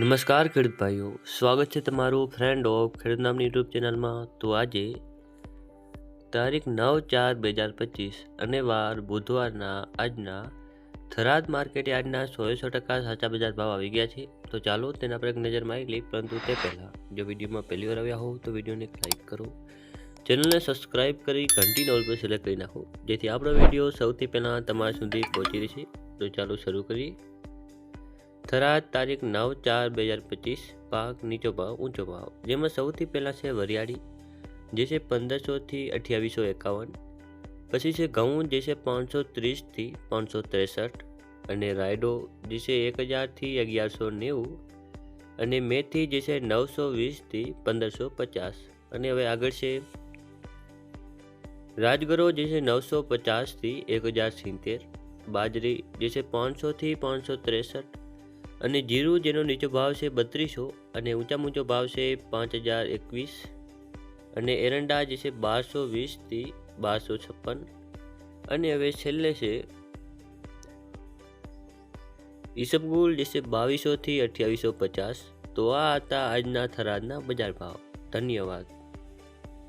નમસ્કાર ખેડૂત ભાઈઓ, સ્વાગત છે તમારું ફ્રેન્ડ ઓફ ખેડૂત નામની યુટ્યુબ ચેનલમાં તો આજે તારીખ નવ ચાર બે હજાર પચીસ અને વાર બુધવારના આજના થરાદ માર્કેટે આજના સો સો ટકા સાચા બજાર ભાવ આવી ગયા છે. તો ચાલો તેના પર એક નજર મારી લઈ પરંતુ તે પહેલાં, જો વિડીયોમાં પહેલી વાર આવ્યા હોવ તો વિડીયોને એક લાઈક કરો. ચેનલને સબસ્ક્રાઇબ કરી, ઘંટી નોલ પર સિલેક્ટ કરી નાખો, જેથી આપણો વીડિયો સૌથી પહેલાં તમારા સુધી પહોંચી રહેશે તો ચાલો શરૂ કરીએ. થરાદ તારીખ નવ ચાર બે હજાર પચીસ, પાક નીચો ભાવ, ઊંચો ભાવ. જેમાં સૌથી પહેલાં છે વરિયાળી, જે છે પંદરસોથી અઠ્યાવીસો એકાવન, પછી છે ઘઉં, જે છે પાંચસો ત્રીસથી પાંચસો ત્રેસઠ, અને રાયડો, જે છે એક હજારથી અગિયારસો નેવું, અને મેથી, જે છે નવસો વીસથી પંદરસો પચાસ. અને હવે આગળ છે રાજગરો, જે છે નવસો પચાસથી એક હજાર સિત્તેર, બાજરી, જે છે પાંચસોથી પાંચસો ત્રેસઠ અને જીરું જેનો નીચો ભાવ છે બત્રીસો અને ઊંચામાં ઊંચો ભાવ છે પાંચ હજાર એકવીસ અને એરંડા જે છે બારસો વીસથી બારસો છપ્પન. અને હવે છેલ્લે છે ઈસબગુલ જે છે બાવીસોથી અઠ્યાવીસો પચાસ. તો આ હતા આજના થરાદના બજાર ભાવ. ધન્યવાદ.